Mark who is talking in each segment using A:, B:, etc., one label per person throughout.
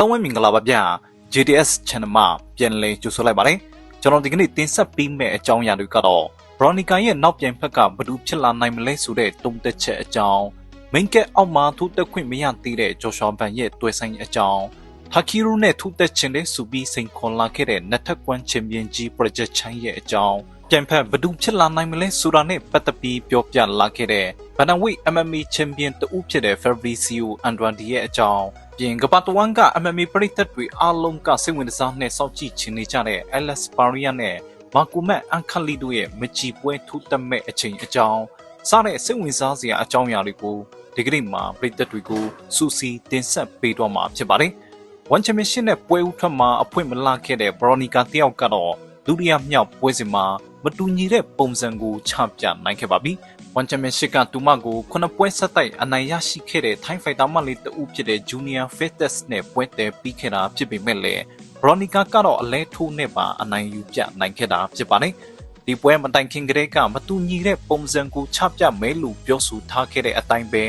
A: လုံးဝမင်္ဂလာပါဗျာ JDS Channel မှာပြန်လည်ကြိုဆိုလိုက်ပါတယ်ကျွန်တော်ဒီကနေ့တင်ဆက်ပေးမယ့်အကြောင်းအရာတွေကတော့ Veronica ရဲ့နောက်ပြန်ဖက်ကဘယ်သူဖြစ်လာနိုင်မလဲဆိုတဲ့တုံးသက်ချက်အကြောင်း main cat အောက်မှာထူးတက်ခွင့်မရသေးတဲ့ Joshua Ban ရဲ့တွေ့ဆိုင်အကြောင်း Hakiru နဲ့ထူးတက်ချင်တဲ့စူပီစိန်ခွန်လာခဲ့တဲ့နတ်ထက်ကွမ်းချန်ပီယံကြီး Project ချိုင်းရဲ့အကြောင်း ပြန်ဖက်ဘယ်သူဖြစ်လာနိုင်မလဲဆိုတာနဲ့ပတ်သက်ပြီးပြောပြလာခဲ့တဲ့ Bantamweight MMA Champion တဦးဖြစ်တဲ့ Fabricio Andrade ရဲ့အကြောင်းပြင်ကပတ်တဝမ်းက MMA ပရိသတ်တွေအားလုံးကစိတ်ဝင်စားနဲ့စောင့်ကြည့်ချင်နေကြတဲ့ Alex Paria နဲ့မာကူမက်အန်ခလီတို့ရဲ့မချီပွဲထူးတက်မဲ့အချိန်အကြောင်းစတဲ့စိတ်ဝင်စားစရာအကြောင်းအရာတွေကိုဒီကနေ့မှာပရိသတ်တွေကိုစူစီတင်ဆက်ပေးတော့မှာဖြစ်ပါတယ်။ One Championship နဲ့ပွဲဥထွက်မှာအဖွင့်မလာခဲ့တဲ့ Veronica တယောက်ကတော့ ဒုတိယမြောက်ပွဲစဉ်မှာမတူညီတဲ့ပုံစံကိုချပြနိုင်ခဲ့ပါပြီ။ One Championship ကတူမကိုခုနှစ်ပွဲဆက်တိုက်အနိုင်ရရှိခဲ့တဲ့ Thai Fighter မလေးတဦးဖြစ်တဲ့ Junior Fitness နဲ့ပွဲတည်ပြီးခဲ့တာဖြစ်ပေမဲ့လည်း Veronica ကတော့အလဲထိုးနဲ့ပါအနိုင်ယူပြနိုင်ခဲ့တာဖြစ်ပါတယ်။ဒီပွဲမတိုင်ခင်ကတည်းကမတူညီတဲ့ပုံစံကိုချပြမဲလို့ပြောဆိုထားခဲ့တဲ့အတိုင်းပဲ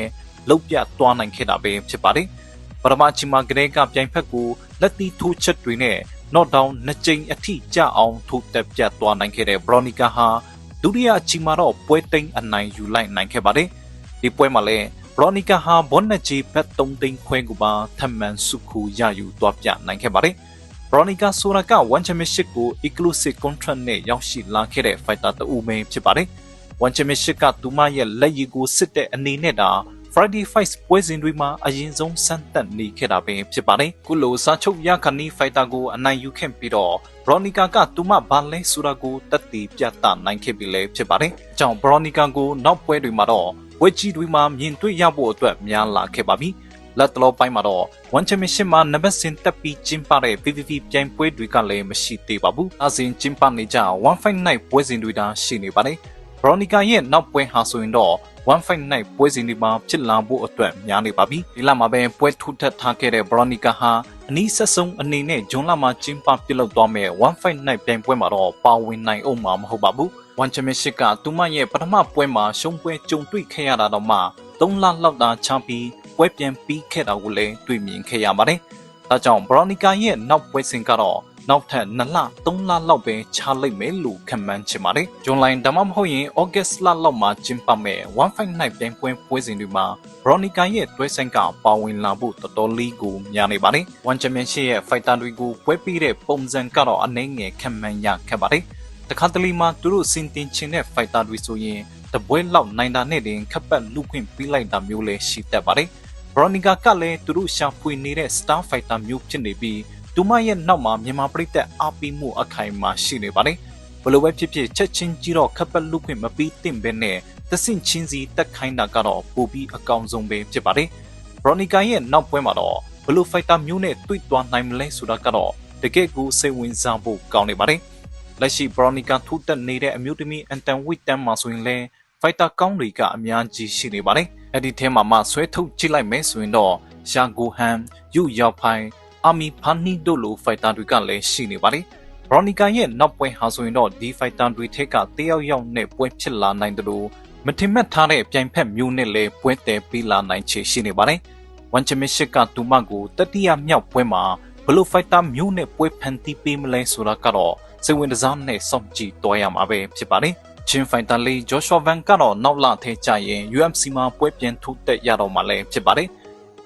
A: လောက်ပြသွားနိုင်ခဲ့တာပဲဖြစ်ပါတယ်။ပရမချီမာကလေးကပြိုင်ဖက်ကိုလက်တီထိုးချက်တွေနဲ့ knock down နှစ်ကြိမ်အထိကြအောင်ထိုးတက်ပြတ်သွားနိုင်ခဲ့တဲ့ Veronica ဟာဒုတိယအချီမှာတော့ပွဲသိမ်းအနိုင်ယူလိုက်နိုင်ခဲ့ပါတယ်။ဒီပွဲမှာလည်း Veronica ဟာဘောနက်ဂျီဘက်3သိန်းခွဲကိုပါထပ်မံစုခုရယူသွားပြနိုင်ခဲ့ပါတယ်။ Veronica ဆိုတာက One Championship ကို exclusive contract နဲ့ရောက်ရှိလာခဲ့တဲ့ fighter တဦးပဲဖြစ်ပါတယ်။ One Championship ကသူမရဲ့လက်ရည်ကိုစစ်တဲ့အနေနဲ့တာ Friday Fights ပွဲစဉ်တွေမှာအရင်ဆုံးစမ်းသပ်နေခဲ့တာပဲဖြစ်ပါတယ်။ခုလိုစာချုပ်ရခနီး fighter ကိုအနိုင်ယူခဲ့ပြီးတော့ Veronica ကသူမဘာလဲဆိုတာကိုတက်တည်ပြသနိုင်ခဲ့ပြီလေဖြစ်ပါတယ်။အကြောင်း Veronica ကိုနောက်ပွဲတွေမှာတော့ဝက်ကြီးတွေမှာမြင်တွေ့ရဖို့အတွက်များလာခဲ့ပါပြီ။လက်တလောပိုင်းမှာတော့ One Championship မှာနံပါတ်စဉ်တက်ပြီးကျင်းပတဲ့ PVP ပြိုင်ပွဲတွေကလည်းမရှိသေးပါဘူး။အစဉ်ကျင်းပနေကြ One Fight Night ပွဲစဉ်တွေဒါရှိနေပါတယ်။ Veronica ရဲ့နောက်ပွဲဟာဆိုရင်တော့ One Fight Night ပွဲစဉ်ဒီမှာဖြစ်လာဖို့အတွက်များနေပါပြီဒီလမှာပဲပွဲထူထပ်ထားခဲ့တဲ့ Veronica ဟာအနီးဆက်ဆုံးအနေနဲ့ဂျွန်လမှာကျင်းပပြုလုပ်သွားမဲ့ One Fight Night ပြိုင်ပွဲမှာတော့ပါဝင်နိုင်အောင်မှာမဟုတ်ပါဘူး One Championship ကသူမရဲ့ပထမပွဲမှာရှုံးပွဲကြုံတွေ့ခဲ့ရတာတော့မှ3လလောက်သာချပြီးပွဲပြန်ပြီးခဲ့တာကိုလည်းတွေ့မြင်ခဲ့ရပါတယ်ဒါကြောင့် Veronica ရဲ့နောက်ပွဲစဉ်ကတော့ နောက်ထပ်2လ3လလောက်ပဲချလိုက်မယ်လို့ခန့်မှန်းချင်ပါတယ်။ဂျွန်လိုင်းဒါမှမဟုတ်ရင် August လလောက်မှာကျင်းပမဲ့ One Fight Night ပြိုင်ပွဲပွဲစဉ်တွေမှာ Veronica ရဲ့တွဲဆိုင်ကပါဝင်လာဖို့တော်တော်လေးကိုများနေပါတယ်။ One Championship ရဲ့ fighter တွေကိုပွဲပြီးတဲ့ပုံစံကတော့အနှဲငယ်ခန့်မှန်းရခဲ့ပါတယ်။တခါတလေမှာသူတို့စင်တင်ချင်တဲ့ fighter တွေဆိုရင်တပွဲလောက်နိုင်တာနဲ့တင်ခပ်ပတ်လူခွင့်ပြီးလိုက်တာမျိုးလည်းရှိတတ်ပါတယ်။ Veronica ကလည်းသူတို့ရှာဖွေနေတဲ့ Star Fighter မျိုးဖြစ်နေပြီး သူမရဲ့နောက်မှာမြန်မာပြည်သက်အားပေးမှုအခိုင်အမာရှိနေပါတယ်။ဘလို့ပဲဖြစ်ဖြစ်ချက်ချင်းကြီးတော့ခပ်ပတ်လူခွင့်မပြီးသင့်ပဲနဲ့သဆင့်ချင်းစီတက်ခိုင်းတာကတော့ပိုပြီးအကောင်ဆုံးပဲဖြစ်ပါတယ်။ Veronica ရဲ့နောက်ပွဲမှာတော့ဘလို့ fighter မျိုးနဲ့တွေ့သွားနိုင်မလဲဆိုတာကတော့တကယ့်ကိုစိတ်ဝင်စားဖို့ကောင်းနေပါတယ်။လက်ရှိ Veronica ထူးတက်နေတဲ့အမျိုးသမီး Anton Witt မှာဆိုရင်လည်း fighter ကောင်းတွေကအများကြီးရှိနေပါတယ်။အဲ့ဒီထဲမှာမှဆွဲထုတ်ကြည့်လိုက်မယ်ဆိုရင်တော့ရှာဂိုဟန်ယူယောက်ဖိုင် အာမီဖာနီတို့လို fighter တွေကလည်းရှိနေပါတယ်။ Veronica ရဲ့နောက်ပွဲဟာဆိုရင်တော့ဒီ fighter တွေထက်ကတယောက်ယောက်နဲ့ပွဲဖြစ်လာနိုင်တယ်လို့မထင်မှတ်ထားတဲ့ပြိုင်ဖက်မျိုးနဲ့လည်းပွဲတည်ပြီးလာနိုင်ချေရှိနေပါတယ်။ One Championship ကတူမကိုတတိယမြောက်ပွဲမှာဘလို့ fighter မျိုးနဲ့ပွဲဖန်တီးပေးမလဲဆိုတာကတော့စိတ်ဝင်စားနဲ့စောင့်ကြည့်တွားရမှာပဲဖြစ်ပါတယ်။ချင်းဖိုင်တာလေးဂျော့ရှော့ဗန်ကတော့နောက်လထဲကျရင် UFC မှာပွဲပြန်ထုတ်တက်ရတော့မှလည်းဖြစ်ပါတယ်။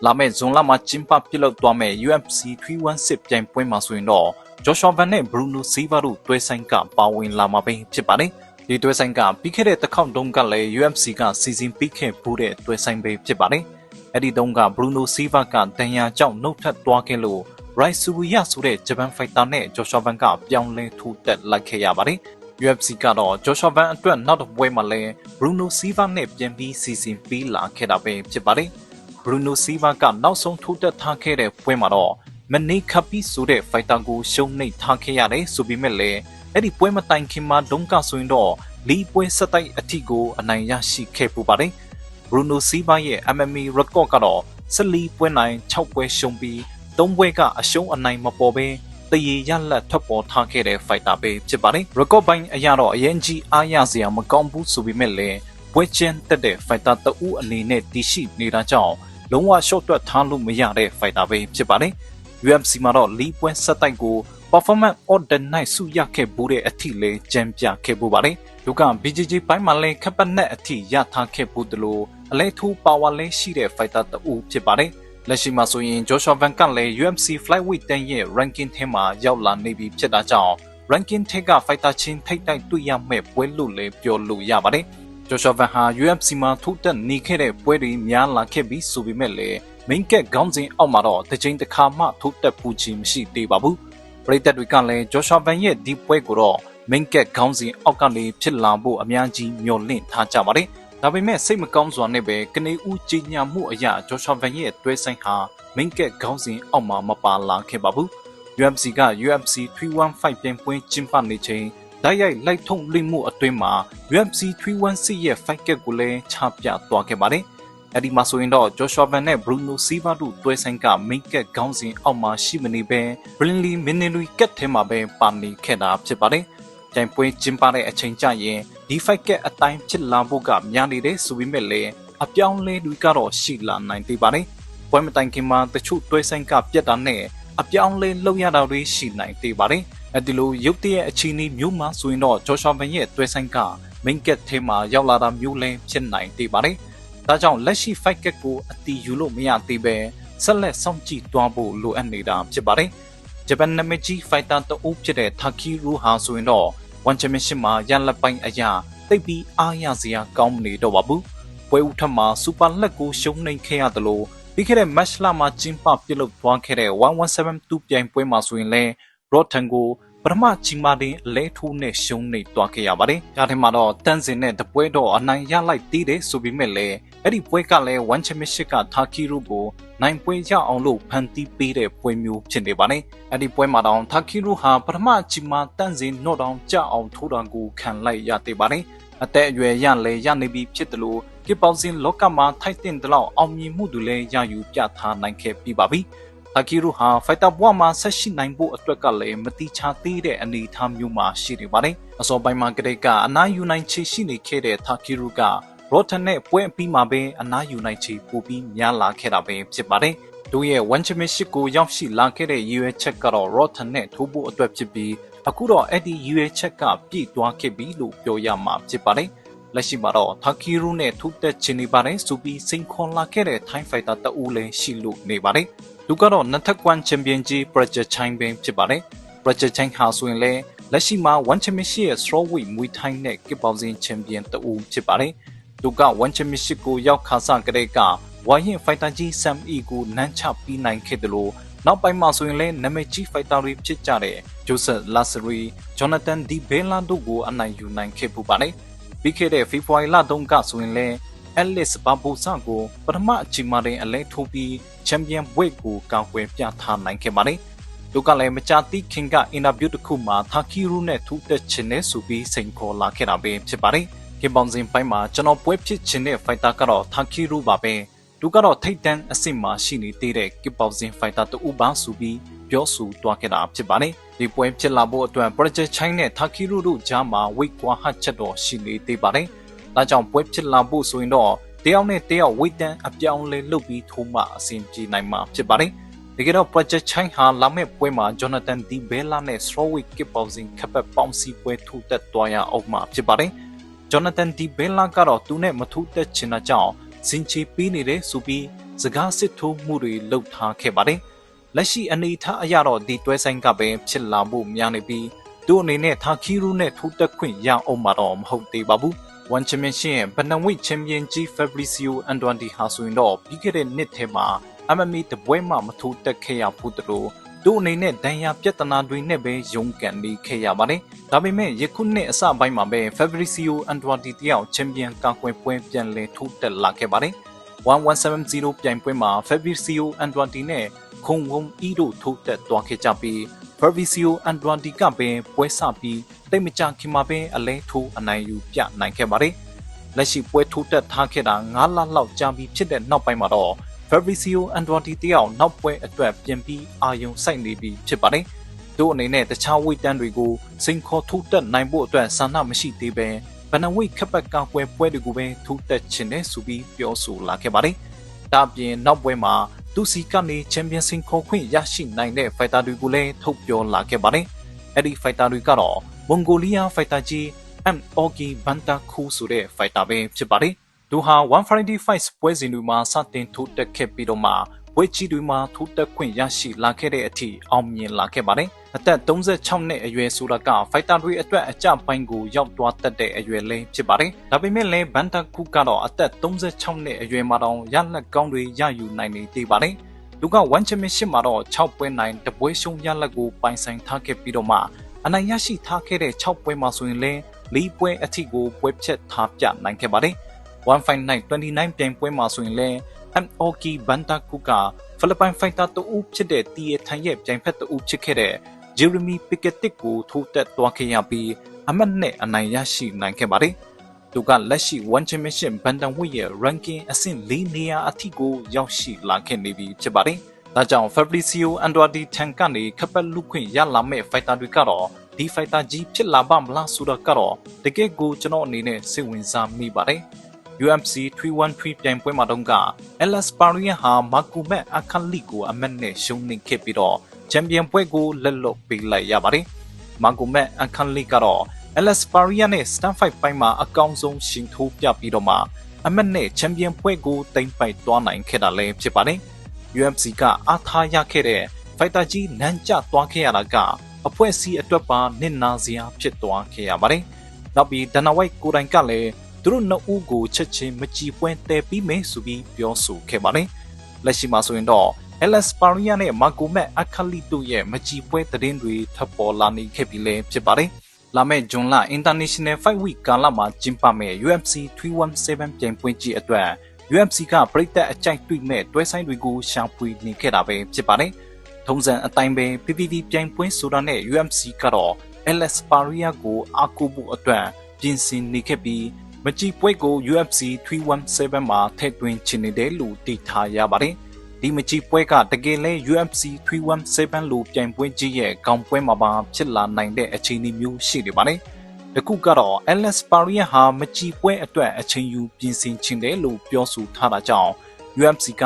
A: လာမယ့်ဇွန်လမှာကျင်းပပြုလုပ်သွားမယ့် UFC 316ပြိုင်ပွဲမှာဆိုရင်တော့ဂျော့ရှော့ဗန်နဲ့ဘရူနိုစီဗာတို့တွဲဆိုင်ကပါဝင်လာမှာပဲဖြစ်ပါတယ်။ဒီတွဲဆိုင်ကပြီးခဲ့တဲ့တစ်ခေါက်တုန်းကလည်း UFC ကစီစဉ်ပြီးခဲ့ဘူးတဲ့တွဲဆိုင်ပဲဖြစ်ပါတယ်။အဲ့ဒီတုန်းကဘရူနိုစီဗာကတန်ရာကြောင့်နှုတ်ထက်သွားခဲ့လို့ Right Suruya ဆိုတဲ့ဂျပန်ဖိုက်တာနဲ့ဂျော့ရှော့ဗန်ကပြောင်းလဲထိုးတက်လိုက်ခဲ့ရပါတယ်။ UFC ကတော့ Joshua Van အတွက်နောက်တစ်ပွဲမှာလဲ Bruno Silva နဲ့ပြန်ပြီးစီစဉ်ပြီးလာခဲ့တာပဲဖြစ်ပါတယ်။ Bruno Silva ကနောက်ဆုံးထိုးတက်ထားခဲ့တဲ့ပွဲမှာတော့မနေခပ်ပြီးဆိုတဲ့ fighter ကိုရှုံးနိမ့်ထားခဲ့ရတယ်ဆိုပေမဲ့လည်းအဲ့ဒီပွဲမတိုင်ခင်မှာဒုံကဆိုရင်တော့လီပွဲစတိုက်အထိကိုအနိုင်ရရှိခဲ့ပူပါတယ်။ Bruno Silva ရဲ့ MMA record ကတော့14ပွဲနိုင်6ပွဲရှုံးပြီး3ပွဲကအရှုံးအနိုင်မပေါ်ဘဲတရေရလက်ထွက်ပေါ်ထားခဲ့တဲ့ fighter ပဲဖြစ်ပါတယ်။ record ပိုင်းအရတော့အရင်ကြီးအားရစရာမကောင်းဘူးဆိုပေမဲ့လည်းပွဲချင်းတက်တဲ့ fighter တဦးအနေနဲ့တည်ရှိနေတာကြောင့် လုံးဝ short တွက်ထားလို့မရတဲ့ fighter ပဲဖြစ်ပါတယ်။ UFC မှာတော့လီပွဲဆက်တိုက်ကို performance of the night ဆုရခဲ့ဘူးတဲ့အထိလေးကြံပြခဲ့ပူပါတယ်။သူက BJJ ဘိုင်းမှာလည်းခပ်ပတ်နဲ့အထိရထားခဲ့ဘူးတလို့အလဲထူပါဝါလေးရှိတဲ့ fighter တဦးဖြစ်ပါတယ်။လက်ရှိမှာဆိုရင် Joshua Van ကလည်း UFC Flyweight 10ရဲ့ ranking ထဲမှာရောက်လာနေပြီဖြစ်တာကြောင့် ranking ထဲက fighter ချင်းထိပ်တိုက်တွေ့ရမဲ့ပွဲလို့လည်းပြောလို့ရပါတယ်။ Joshua Van ဟာ UFC မှာထူးတက်နေခဲ့တဲ့ပွဲတွေများလာခဲ့ပြီးဆိုပေမဲ့လည်း main cat ခေါင်းစဉ်အောက်မှာတော့တစ်ချိန်တစ်ခါမှထူးတက်ပူချင်မရှိသေးပါဘူး။ပရိသတ်တွေကလည်း Joshua Van ရဲ့ဒီပွဲကိုတော့ main cat ခေါင်းစဉ်အောက်ကနေဖြစ်လာဖို့အများကြီးမျှော်လင့်ထားကြပါတယ်။ဒါပေမဲ့စိတ်မကောင်းစွာနဲ့ပဲကနေဦးကြီးညာမှုအရာ Joshua Van ရဲ့တွဲဆိုင်ဟာ main cat ခေါင်းစဉ်အောက်မှာမပါလာခဲ့ပါဘူး။ UFC က UFC 315ပြိုင်ပွဲကျင်းပနေချိန် ဓာတ်ရိုက်လိုက်ထုံလိမ့်မှုအတွင်းမှာ UFC 316ရဲ့ fight card ကိုလည်းချပြသွားခဲ့ပါတယ်။အဲဒီမှာဆိုရင်တော့ Joshua Van နဲ့ Bruno Silva တို့တွဲဆိုင်က main card ခေါင်းစဉ်အောက်မှာရှိမနေဘဲ Brinley Minelui ကတ်ထဲမှာပဲပါနေခဲ့တာဖြစ်ပါတယ်။ကြိုင်ပွဲကျင်းပတဲ့အချိန်ကျရင်ဒီ fight card အတိုင်းဖြစ်လာဖို့ကများနေတယ်ဆိုပေမဲ့လည်းအပြောင်းလဲတွေကတော့ရှိလာနိုင်သေးပါတယ်။ပွဲမတိုင်ခင်မှာတချို့တွဲဆိုင်ကပြက်တာနဲ့အပြောင်းလဲလုပ်ရတာတွေရှိနိုင်သေးပါတယ်။ အဲဒီလိုရုပ်တရက်အချင်းကြီးမျိုးမှဆိုရင်တော့ Joshua Van ရဲ့တွဲဆိုင်က main cat ထဲမှာရောက်လာတာမျိုးလည်းဖြစ်နိုင်သေးပါတယ်။ဒါကြောင့်လက်ရှိ fight cat ကိုအတီးယူလို့မရသေးပဲဆက်လက်စောင့်ကြည့်သွားဖို့လိုအပ်နေတာဖြစ်ပါတယ်။ဂျပန်နာမည်ကြီး fighter တအုပ်ဖြစ်တဲ့ Takiru ဟာဆိုရင်တော့ One Championship မှာရလက်ပိုင်းအရာတိတ်ပြီးအားရစရာကောင်းမနေတော့ပါဘူး။ပွဲဦးထက်မှာစူပါလက်ကိုရှုံးနိမ့်ခဲ့ရတယ်လို့ပြီးခဲ့တဲ့ match လမှာကျင်းပပြုလုပ်သွားခဲ့တဲ့1172ပြိုင်ပွဲမှာဆိုရင်လည်း Rotten ကိုပထမကြီးမားတဲ့အလဲထိုးနဲ့ရှုံးနေသွားခဲ့ရပါတယ်။ဒါထဲမှာတော့တန်းစင်နဲ့တပွဲတော့အနိုင်ရလိုက်သေးတယ်ဆိုပေမဲ့လည်းအဲ့ဒီပွဲကလည်း One Championship က Takiru ကိုနိုင်ပွဲရအောင်လို့ဖန်တီးပေးတဲ့ပွဲမျိုးဖြစ်နေပါတယ်။အဲ့ဒီပွဲမှာတော့ Takiru ဟာပထမကြီးမားတန်းစင် knock down ကြအောင်ထိုးတာကိုခံလိုက်ရသေးပါတယ်။အသက်အရွယ်ရလဲရနေပြီဖြစ်တယ်လို့ကစ်ပေါင်းစင်လောကမှာထိုက်တဲ့တလောက်အောင်မြင်မှုတွေလည်းရယူပြထားနိုင်ခဲ့ပြီးပါပြီ။ တာကီရူဟာဖိုက်တာဘွားမှာဆက်ရှိနိုင်ဖို့အတွက်ကလည်းမတိချသေးတဲ့အနေအထားမျိုးမှာရှိနေပါတယ်။အစောပိုင်းမှာကတည်းကအနားယူနိုင်ချေရှိနေခဲ့တဲ့တာကီရူကရော့ထန်နဲ့ပွဲအပြီးမှာပဲအနားယူနိုင်ချေပိုပြီးများလာခဲ့တာပဲဖြစ်ပါတယ်။တို့ရဲ့ One Championship ကိုရောက်ရှိလာခဲ့တဲ့ရည်ရွယ်ချက်ကတော့ Rotten နဲ့ထိုးဖို့အတွက်ဖြစ်ပြီးအခုတော့အဲ့ဒီရည်ရွယ်ချက်ကပြည့်သွားခဲ့ပြီလို့ပြောရမှာဖြစ်ပါတယ်။လက်ရှိမှာတော့ Takiru နဲ့ထိုးတက်ချင်နေပါတယ်ဆိုပြီးစိန်ခေါ်လာခဲ့တဲ့ Thai Fighter တအူးလည်းရှိလို့နေပါတယ်။ သူကတော့နတ်ထက်ကွမ်ချန်ပီယံကြီး Project Chine ပင်ဖြစ်ပါတယ် Project Chine ဟာဆိုရင်လည်းလက်ရှိမှာ One Championship ရဲ့ Strawweight မွေးထိုင်းတဲ့ကစ်ပေါင်းစင်ချန်ပီယံတဦးဖြစ်ပါတယ်သူက One Championship ကိုရောက်ခါစကတဲ့ကဝိုင်းရင် Fighter ကြီး Sam E ကိုနန်းချပြီးနိုင်ခဲ့တယ်လို့နောက်ပိုင်းမှာဆိုရင်လည်းနာမည်ကြီး Fighter တွေဖြစ်ကြတဲ့ Joseph Lassery, Jonathan Di Bella တို့ကိုအနိုင်ယူနိုင်ခဲ့ပူပါတယ်ပြီးခဲ့တဲ့ February လတုန်းကဆိုရင်လည်း Alice Barbosa ကိုပထမအချိန်မှတင်အလဲထိုးပြီးချန်ပီယံဘွဲ့ကိုကောင်းကွယ်ပြသနိုင်ခဲ့ပါတယ်။သူကလည်းမကြာသေးခင်ကအင်တာဗျူးတစ်ခုမှာသာကီရူနဲ့ထူးတက်ချင်တဲ့ဆိုပြီးစိန်ခေါ်လာခဲ့တာပဲဖြစ်ပါတယ်။ကင်ပေါင်စင်ပိုင်းမှာကျွန်တော်ပွဲဖြစ်ချင်တဲ့ဖိုက်တာကတော့သာကီရူပါပဲ။သူကတော့ထိတ်တန်းအဆင့်မှာရှိနေသေးတဲ့ကင်ပေါင်စင်ဖိုက်တာတူပါဆိုပြီးပြောဆိုသွားခဲ့တာဖြစ်ပါတယ်။ဒီပွဲဖြစ်လာဖို့အတွက် Project China နဲ့ Takiru တို့ကြားမှာဝိတ်ကွာဟချက်တော့ရှိနေသေးပါတယ်။ ဒါကြောင့်ပွဲဖြစ်လာဖို့ဆိုရင်တော့တယောက်နဲ့တယောက်ဝိတ်တန်းအပြောင်းလဲလုပ်ပြီးထိုးမှအဆင်ပြေနိုင်မှာဖြစ်ပါတယ်။တကယ်တော့ Project Chine ဟာလာမယ့်ပွဲမှာ Jonathan Di Bella နဲ့ Strawweight Kickboxing ခပ်ပတ်ပေါင်းစီပွဲထိုးတက်သွားရအောင်မှာဖြစ်ပါတယ်။ Jonathan Di Bella ကတော့သူနဲ့မထိုးတက်ချင်တာကြောင့်စင်ချီပေးနေတဲ့ဆိုပြီးစကားစစ်ထိုးမှုတွေလုပ်ထားခဲ့ပါတယ်။လက်ရှိအနေအထားအရတော့ဒီတွဲဆိုင်ကပဲဖြစ်လာဖို့များနေပြီးသူ့အနေနဲ့ထာခီရူနဲ့ထိုးတက်ခွင့်ရအောင်မှာတော့မဟုတ်သေးပါဘူး။ One Championship ရဲ့ဗနဝိတ်ချန်ပီယံကြီး Fabrizio Andrade ဟာဆိုရင်တော့ပြီးခဲ့တဲ့နှစ်ထဲမှာ MMA တပွဲမှမထိုးတက်ခဲ့ရဘူးတလို့သူ့အနေနဲ့ဒဏ်ရာပြဿနာတွေနဲ့ပဲရုန်းကန်နေခဲ့ရပါတယ်။ဒါပေမဲ့ယခုနှစ်အစပိုင်းမှာပဲ Fabrizio Andrade တယောက်ချန်ပီယံကာကွယ်ပွဲပြန်လည်ထိုးတက်လာခဲ့ပါတယ်။1170ပြိုင်ပွဲမှာ Fabrizio Andrade နဲ့ခုံဝုံအီတို့ထိုးတက်သွားခဲ့ကြပြီး Fabrizio Andrade ကပဲပွဲစပြီးတိတ်မကြခင်မှာပဲအလဲထိုးအနိုင်ယူပြနိုင်ခဲ့ပါတယ်။လက်ရှိပွဲထိုးတက်ထားခဲ့တာ9လလောက်ကြာပြီဖြစ်တဲ့နောက်ပိုင်းမှာတော့ Fabrizio Andrade တယောက်နောက်ပွဲအတွက်ပြင်ပြီးအာယုံစိုက်နေပြီဖြစ်ပါတယ်။သူ့အနေနဲ့တခြားဝိတ်တန်းတွေကိုစိန်ခေါ်ထိုးတက်နိုင်ဖို့အတွက်ဆန္ဒမရှိသေးပဲဗနဝိတ်ခက်ပတ်ကာကွယ်ပွဲတွေကိုပဲထိုးတက်ခြင်းနဲ့ဆိုပြီးပြောဆိုလာခဲ့ပါတယ်။ဒါ့အပြင်နောက်ပွဲမှာ သူစီကနေချန်ပီယံစင်ခေါ်ခွင့်ရရှိနိုင်တဲ့ဖိုက်တာတွေကိုလည်းထုတ်ပြောလာခဲ့ပါတယ်။အဲ့ဒီဖိုက်တာတွေကတော့မွန်ဂိုလီးယားဖိုက်တာကြီး M Ogi Bantaku ဆိုတဲ့ဖိုက်တာပဲဖြစ်ပါတယ်။သူဟာ155ပွဲစဉ်တွေမှာစတင်ထိုးတက်ခဲ့ပြီးတော့မှပွဲကြီးတွေမှာထိုးတက်ခွင့်ရရှိလာခဲ့တဲ့အထိအောင်မြင်လာခဲ့ပါတယ်။ အသက်36နှစ်အရွယ်ဆိုတာကဖိုက်တာတွေအတွက်အကြပိုင်းကိုရောက်သွားတတ်တဲ့အရွယ်လေးဖြစ်ပါတယ်။ဒါပေမဲ့လည်းဘန်တာကူကတော့အသက်36နှစ်အရွယ်မှာတောင်ရလက်ကောင်းတွေရယူနိုင်နေသေးပါတယ်။သူက1 championship မှာတော့6ပွဲနိုင်တပွဲရှုံးရလက်ကိုပိုင်ဆိုင်ထားခဲ့ပြီးတော့မှအနိုင်ရရှိထားခဲ့တဲ့6ပွဲမှာဆိုရင်လည်း၄ပွဲအထိကိုပွဲဖြတ်ထားပြနိုင်ခဲ့ပါတယ်။159 29ပြိုင်ပွဲမှာဆိုရင်လည်း MOK Bantaku ကဖိလစ်ပိုင်ဖိုက်တာတဦးဖြစ်တဲ့တီရထန်ရဲ့ပြိုင်ဖက်တဦးဖြစ်ခဲ့တဲ့ Jeremy Pickett ကိုထိုးတက်သွားခဲ့ရပြီးအမတ်နဲ့အနိုင်ရရှိနိုင်ခဲ့ပါတယ်။သူကလက်ရှိ One Championship Bantamweight ရဲ့ ranking အဆင့်၄နေရာအထိကိုရောက်ရှိလာခဲ့နေပြီဖြစ်ပါတယ်။ဒါကြောင့် Fabricio Andrade ထံကနေခပတ်လူခွင့်ရလာမဲ့ဖိုက်တာတွေကတော့ဒီဖိုက်တာကြီးဖြစ်လာပါမလားဆိုတော့ကတော့တကယ့်ကိုကျွန်တော်အနေနဲ့စိတ်ဝင်စားမိပါတယ်။ UFC 313ပြိုင်ပွဲမှာတုန်းက Alex Parian ဟာမာကူမက်အခလီကိုအမတ်နဲ့ရှုံးနိမ့်ခဲ့ပြီးတော့ ချန်ပီယံပွဲကိုလက်လွတ်ပေးလိုက်ရပါတယ်။မာကူမက်အခလီကတော့ Alex Parian နဲ့ Stand Fight ပိုင်းမှာအကောင်းဆုံးရှင်ထိုးပြပြီးတော့မှအမတ်နဲ့ချန်ပီယံပွဲကိုတင်ပိုက်သွားနိုင်ခဲ့တာလည်းဖြစ်ပါတယ်။ UFC ကအားထားရခဲ့တဲ့ဖိုက်တာကြီးနန်းကျသွားခဲ့ရတာကအဖွဲ့အစည်းအတွက်ပါနစ်နာစရာဖြစ်သွားခဲ့ရပါတယ်။နောက်ပြီးဒနာဝိုက်ကိုတိုင်ကလည်းသူတို့နှစ်ဦးကိုချက်ချင်းမကြည်ပွဲတဲပြီးမယ်ဆိုပြီးပြောဆိုခဲ့ပါတယ်။လက်ရှိမှာဆိုရင်တော့ Alex Paria နဲ့ Marco Matt Akali တို့ရဲ့မကြည်ပွဲသတင်းတွေထပ်ပေါ်လာနေခဲ့ပြီလည်းဖြစ်ပါတယ်။လာမယ့်ဂျွန်လ International Fight Week ကာလမှာကျင်းပမယ့် UFC 317ပြိုင်ပွဲကြီးအတွက် UFC ကပြည်သက်အကြိုက်တွေ့မဲ့တွဲဆိုင်တွေကိုရှာဖွေနေခဲ့တာပဲဖြစ်ပါတယ်။ထုံးစံအတိုင်းပဲ PPV ပြိုင်ပွဲဆိုတာနဲ့ UFC ကတော့ Alex Paria ကိုအားကိုးဖို့အတွက်ပြင်ဆင်နေခဲ့ပြီးမကြည်ပွဲကို UFC 317မှာထည့်သွင်းချင်နေတယ်လို့သိထားရပါတယ်။ ဒီမကြည်ပွဲကတကယ်လဲ UFC 317လို့ပြိုင်ပွဲကြီးရဲ့ခေါင်းပွဲမှာပါဖြစ်လာနိုင်တဲ့အခြေအနေမျိုးရှိနေပါတယ်။တခုကတော့ Alex Paria ဟာမကြည်ပွဲအတွက်အချိန်ယူပြင်ဆင်ချင်တယ်လို့ပြောဆိုထားတာကြောင့် UFC က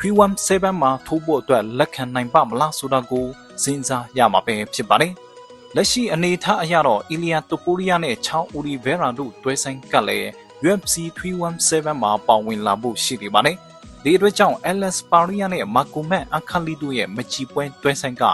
A: 317မှာထိုးဖို့အတွက်လက်ခံနိုင်ပါမလားဆိုတာကိုစဉ်းစားရမှာပဲဖြစ်ပါတယ်။လက်ရှိအနေအထားအရတော့အီလီယာတိုပိုရီယာနဲ့ချောင်းအူရီဗေရာတို့တွဲဆိုင်ကလည်း UFC 317မှာပါဝင်လာဖို့ရှိနေပါတယ်။ ဒီအတွက်ကြောင့် Alex Paria နဲ့ Marco Matt Akali တို့ရဲ့မချီပွဲတွဲဆိုင်က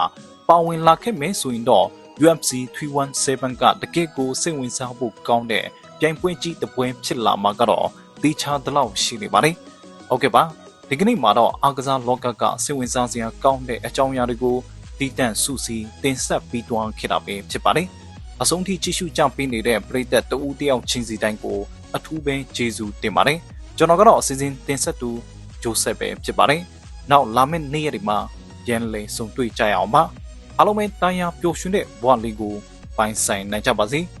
A: ပါဝင်လာခဲ့မယ်ဆိုရင်တော့ UFC 317ကတကယ့်ကိုစိတ်ဝင်စားဖို့ကောင်းတဲ့ပြိုင်ပွဲကြီးတစ်ပွဲဖြစ်လာမှာကတော့တေချာတလောက်ရှိနေပါတယ်။ဟုတ်ကဲ့ပါဒီကနေ့မှာတော့အားကစားလောကကစိတ်ဝင်စားစရာကောင်းတဲ့အကြောင်းအရာတွေကိုတီးတန့်စုစည်းတင်ဆက်ပြီးတွန်းခဲ့တာပဲဖြစ်ပါတယ်။အဆုံးထိကြည့်ရှုကြပေးနေတဲ့ပရိသတ်တဦးတယောက်ချင်းစီတိုင်းကိုအထူးပဲကျေးဇူးတင်ပါတယ်။ကျွန်တော်ကတော့အစီအစဉ်တင်ဆက်သူ ဂျိုးဆက်ပဲဖြစ်ပါတယ်။နောက်လာမယ့်နေ့ရက်တွေမှာပြန်လည်ဆုံတွေ့ကြရအောင်ပါ။အားလုံးပဲတာယာပျော်ရွှင်တဲ့ဘဝလေးကိုပိုင်ဆိုင်နိုင်ကြပါစေ။